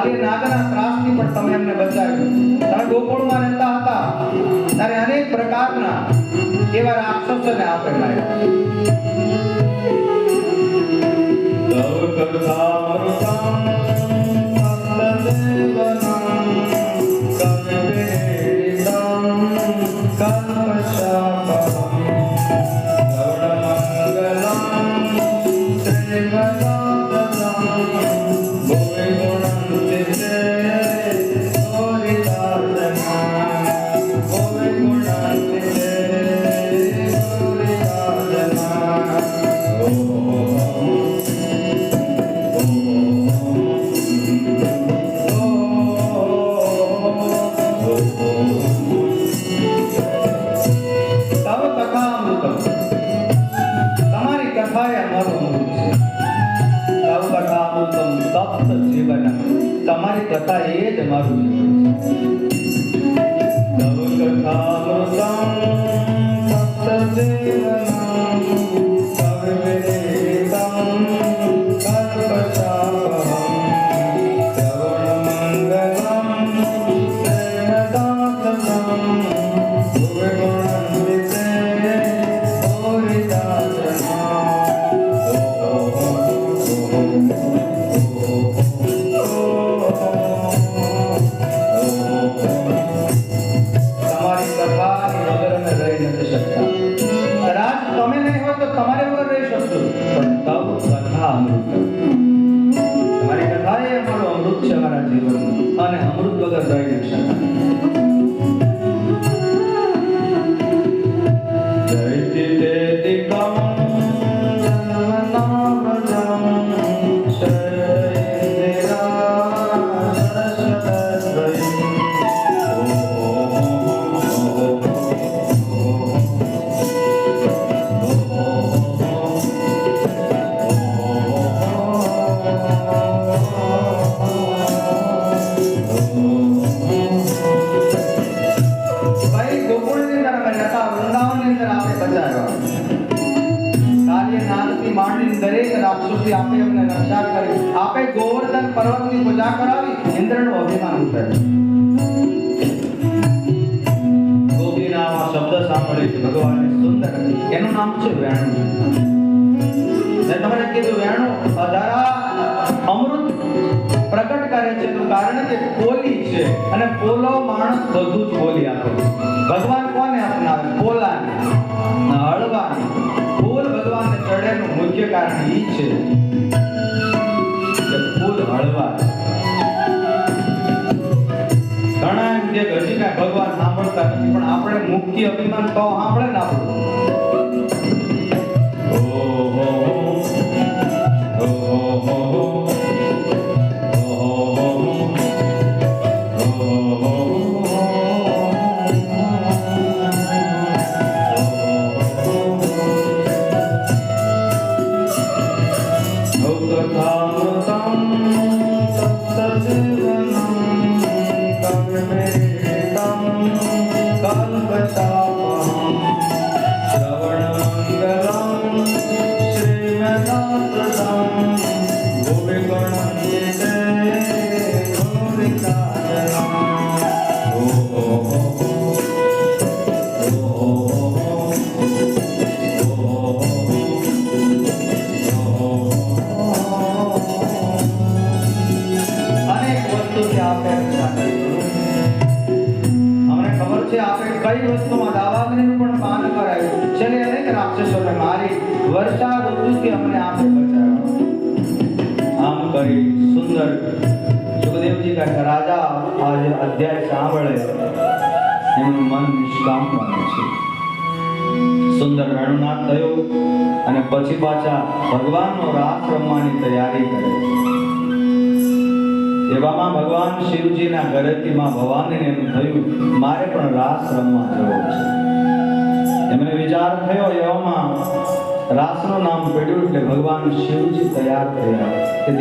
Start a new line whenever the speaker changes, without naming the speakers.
કાલી નાગના ત્રાસથી પણ તમે અમને બચાવ્યું. તમે ગોકુળમાં રહેતા હતા. ત્યારે અનેક પ્રકારના એવા રાક્ષસોને આપે માર્યા.
તવ કથામૃતમ ભક્તદેવનમ
તમારી કથા એ જ મારું Thank છે તમારે વગર રહી શકશું પણ તવ કથા અમૃત તમારી કથા એ અમારું અમૃત છે અમારા જીવનનું અને અમૃત વગર રહી નથી શકાય એનું નામ છે વેણુ. મેં તમને કીધું, વેણુ, અધારા, અમૃત પ્રગટ કરે છે. એનું કારણ કે પોલી છે અને પોલો બધું જ બોલી આપે. ભગવાન કોને અપનાવે? પોલાને. હળવાને. ફૂલ ભગવાનને ચડેનું મુખ્ય કારણ ઈ છે ફૂલ હળવા. ઘણા એમ કે હજી કાંઈ ભગવાન સાંભળતા નથી, પણ આપણે મુખ્ય અભિમાન તો સાંભળે ને આપણું.
શ્રવણમંગલમ શ્રીમદાતતમ
કઈ વસ્તુમાં દાવાગ્રીનું પણ પાન કરાયું? છેલ્લે અનેક રાક્ષસોને મારી વર્ષા ઋતુથી અમને આપે બચાવ્યો. આમ કરી સુંદર સુખદેવજી કહે રાજા આજે અધ્યાય સાંભળે. એનું મન નિષ્કામ બને છે. સુંદર રણનાથ થયો અને પછી પાછા ભગવાનનો રાસ રમવાની તૈયારી કરે છે. એવામાં ભગવાન શિવજીના ઘરેથી માં ભવાનીને એમ થયું, મારે પણ રાસ રમવા જવો છે. એમને વિચાર થયો એવામાં રાસનું નામ પડ્યું એટલે ભગવાન શિવજી તૈયાર થયા.